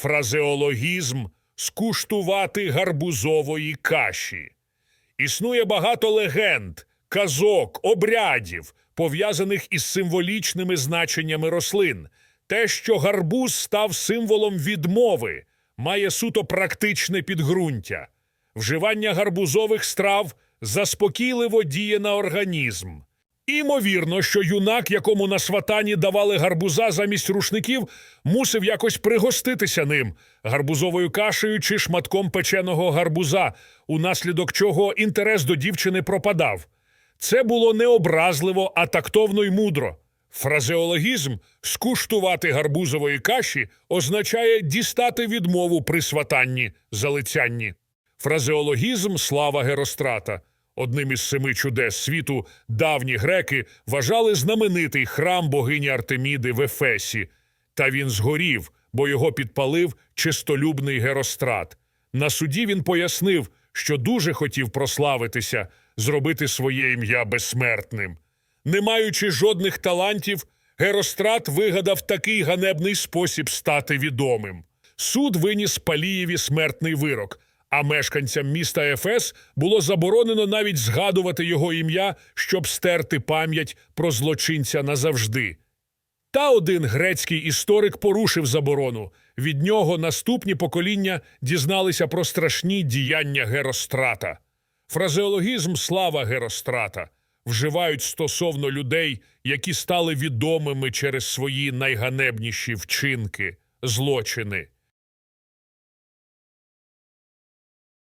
фразеологізм скуштувати гарбузової каші. Існує багато легенд, казок, обрядів, пов'язаних із символічними значеннями рослин. Те, що гарбуз став символом відмови, має суто практичне підґрунтя. Вживання гарбузових страв заспокійливо діє на організм. Імовірно, що юнак, якому на сватані давали гарбуза замість рушників, мусив якось пригоститися ним гарбузовою кашею чи шматком печеного гарбуза, унаслідок чого інтерес до дівчини пропадав. Це було не образливо, а тактовно й мудро. Фразеологізм скуштувати гарбузової каші означає дістати відмову при сватанні, залицянні. Фразеологізм слава Герострата. Одним із семи чудес світу давні греки вважали знаменитий храм богині Артеміди в Ефесі. Та він згорів, бо його підпалив чистолюбний Герострат. На суді він пояснив, що дуже хотів прославитися, зробити своє ім'я безсмертним. Не маючи жодних талантів, Герострат вигадав такий ганебний спосіб стати відомим. Суд виніс Палієві смертний вирок, а мешканцям міста Ефес було заборонено навіть згадувати його ім'я, щоб стерти пам'ять про злочинця назавжди. Та один грецький історик порушив заборону. Від нього наступні покоління дізналися про страшні діяння Герострата. Фразеологізм слава Герострата вживають стосовно людей, які стали відомими через свої найганебніші вчинки, злочини.